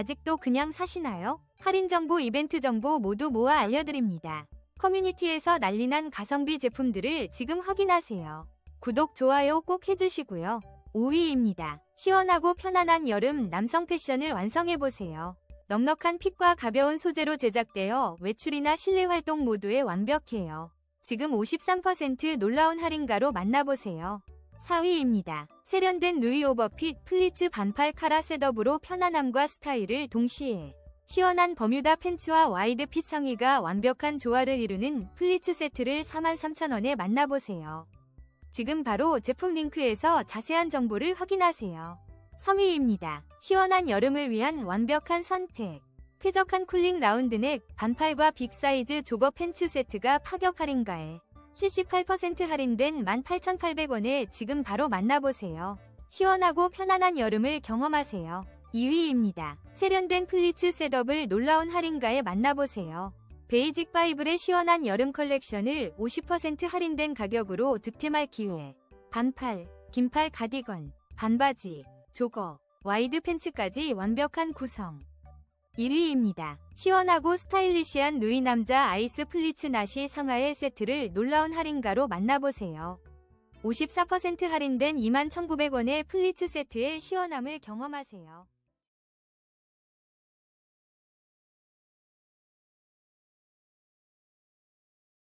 아직도 그냥 사시나요? 할인 정보, 이벤트 정보 모두 모아 알려드립니다. 커뮤니티에서 난리난 가성비 제품들을 지금 확인하세요. 구독, 좋아요 꼭 해주시고요. 5위입니다. 시원하고 편안한 여름 남성 패션을 완성해보세요. 넉넉한 핏과 가벼운 소재로 제작되어 외출이나 실내 활동 모두에 완벽해요. 지금 53% 놀라운 할인가로 만나보세요. 4위입니다. 세련된 루이 오버핏 플리츠 반팔 카라 셋업으로 편안함과 스타일을 동시에 시원한 버뮤다 팬츠와 와이드 핏 상의가 완벽한 조화를 이루는 플리츠 세트를 43,000원에 만나보세요. 지금 바로 제품 링크에서 자세한 정보를 확인하세요. 3위입니다. 시원한 여름을 위한 완벽한 선택. 쾌적한 쿨링 라운드넥 반팔과 빅사이즈 조거 팬츠 세트가 파격 할인가에 78% 할인된 18,800원에 지금 바로 만나보세요. 시원하고 편안한 여름을 경험하세요. 2위입니다. 세련된 플리츠 셋업을 놀라운 할인가에 만나보세요. 베이직 바이블의 시원한 여름 컬렉션을 50% 할인된 가격으로 득템할 기회. 반팔, 긴팔 가디건, 반바지, 조거, 와이드 팬츠까지 완벽한 구성. 1위입니다. 시원하고 스타일리시한 루이 남자 아이스 플리츠 나시 상하의 세트를 놀라운 할인가로 만나보세요. 54% 할인된 21,900원의 플리츠 세트의 시원함을 경험하세요.